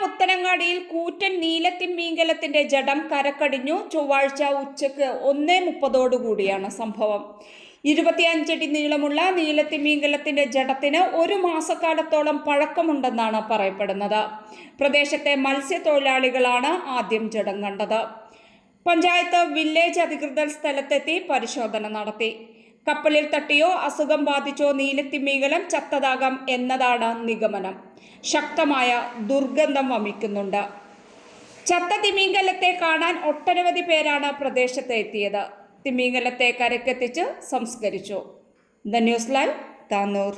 പരപ്പനങ്ങാടിയിൽ കൂറ്റൻ നീലത്തിൻ മീങ്കലത്തിന്റെ ജഡം കരക്കടിഞ്ഞു ചൊവ്വാഴ്ച ഉച്ചയ്ക്ക് ഒന്നേ മുപ്പതോടുകൂടിയാണ് സംഭവം. ഇരുപത്തിയഞ്ചടി നീളമുള്ള നീലത്തിമ്മീങ്കലത്തിന്റെ ജഡത്തിന് ഒരു മാസക്കാലത്തോളം പഴക്കമുണ്ടെന്നാണ് പറയപ്പെടുന്നത്. പ്രദേശത്തെ മത്സ്യത്തൊഴിലാളികളാണ് ആദ്യം ജഡം കണ്ടത്. പഞ്ചായത്ത് വില്ലേജ് അധികൃതർ സ്ഥലത്തെത്തി പരിശോധന നടത്തി. കപ്പലിൽ തട്ടിയോ അസുഖം ബാധിച്ചോ നീലത്തിമീകലം ചത്തതാകാം എന്നതാണ് നിഗമനം. ശക്തമായ ദുർഗന്ധം വമിക്കുന്നുണ്ട്. ചത്ത തിമീങ്കലത്തെ കാണാൻ ഒട്ടനവധി പേരാണ് പ്രദേശത്ത് എത്തിയത്. തിമീങ്കലത്തെ കരക്കെത്തിച്ച് സംസ്കരിച്ചു. The news live Tanur